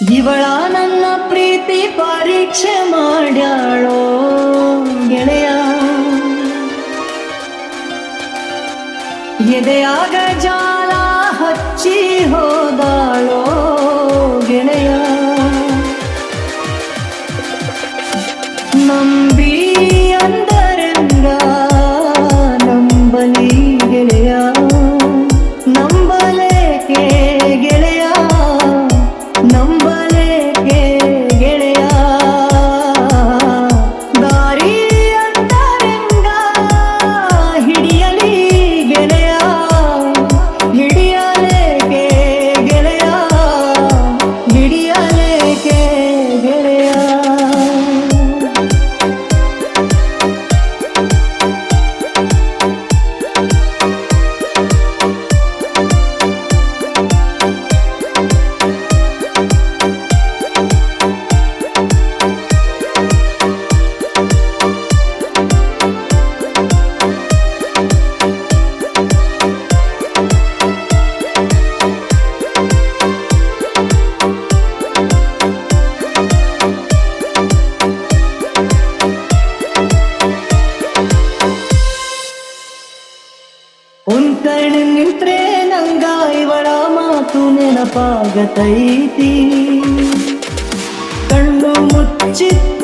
ಇವಳ ನನ್ನ ಪ್ರೀತಿ ಪರೀಕ್ಷೆ ಮಾಡ್ಯಾಳೋ ಗೆಳೆಯ. ಎದೆಯಾಗ ಜಾಲ ಹಚ್ಚಿ ಹೋದಾಳೋ ನೆನಪಾಗತೈತಿ ಕಣ್ಣು ಮುಚ್ಚಿದ್ರು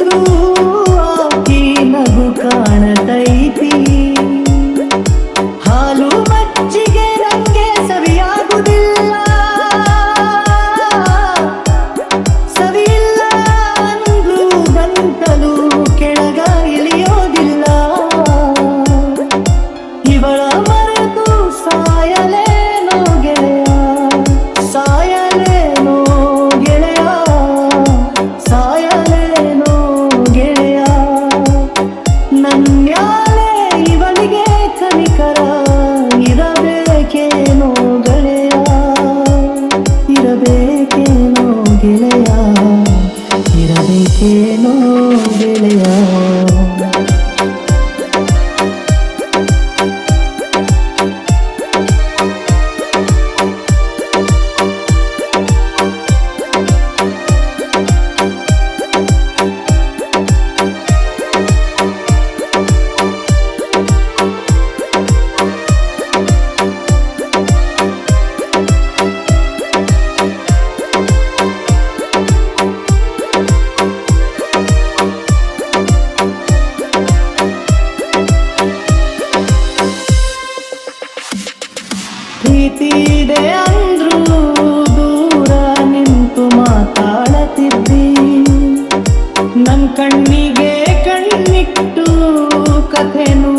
ಪ್ರೀತಿ ಇದೆ ಅಂದ್ರು ದೂರ ನಿಂತು ಮಾತಾಡತಿದ್ದಿ. ನನ್ನ ಕಣ್ಣಿಗೆ ಕಣ್ಣಿಟ್ಟು ಕಥೆನೂ